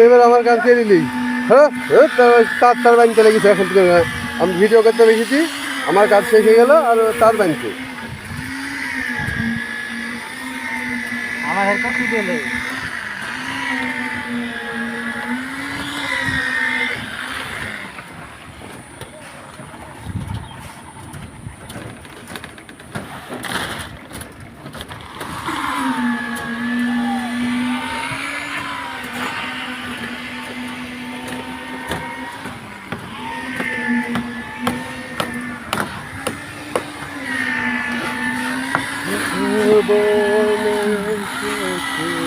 এবার আমার গান কে দিলি। হ্যাঁ? হ্যাঁ, তার- তার বানতে লেগেছে এখন আমি ভিডিও করতে বেশিছি আমার কাজ শেষ হয়ে গেল আর তার বানছে আমার newborn and precious.